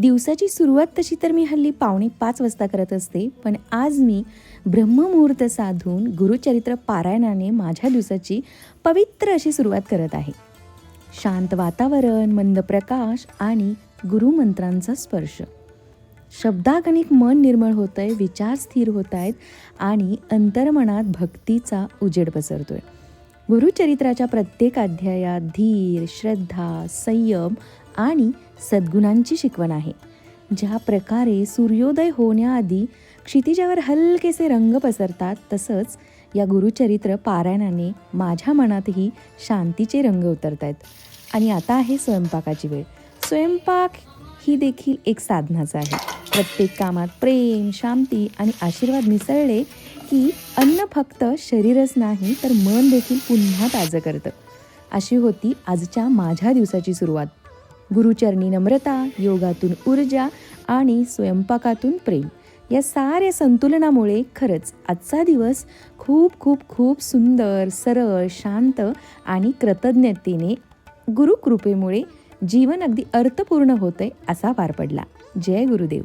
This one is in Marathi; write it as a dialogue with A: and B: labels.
A: दिवसाची सुरुवात तशी तर मी हल्ली पावणे पाच वाजता करत असते पण आज मी ब्रह्ममुहूर्त साधून गुरुचरित्र पारायणाने माझ्या दिवसाची पवित्र अशी सुरुवात करत आहे. शांत वातावरण मंद प्रकाश आणि गुरुमंत्रांचा स्पर्श. शब्दागणिक मन निर्मळ होतंय विचार स्थिर होत आहेत आणि अंतर्मनात भक्तीचा उजेड पसरतोय. गुरुचरित्राच्या प्रत्येक अध्यायात धीर श्रद्धा संयम आणि सद्गुणांची शिकवण आहे. ज्या प्रकारे सूर्योदय होण्याआधी क्षितिजावर हलकेसे रंग पसरतात तसंच या गुरुचरित्र पारायणाने माझ्या मनातही शांतीचे रंग उतरत आहेत आणि आता आहे स्वयंपाकाची वेळ. स्वयंपाक ही देखील एक साधनाच आहे. प्रत्येक कामात प्रेम शांती आणि आशीर्वाद मिसळले की अन्न फक्त शरीरच नाही तर मन देखील पुन्हा ताजं करतं. अशी होती आजच्या माझ्या दिवसाची सुरुवात. गुरुचरणी नम्रता योगातून ऊर्जा आणि स्वयंपाकातून प्रेम. या साऱ्या संतुलनामुळे खरंच आजचा दिवस खूप खूप खूप सुंदर सरळ शांत आणि कृतज्ञतेने गुरुकृपेमुळे जीवन अगदी अर्थपूर्ण होतंय असा पार पडला. जय गुरुदेव.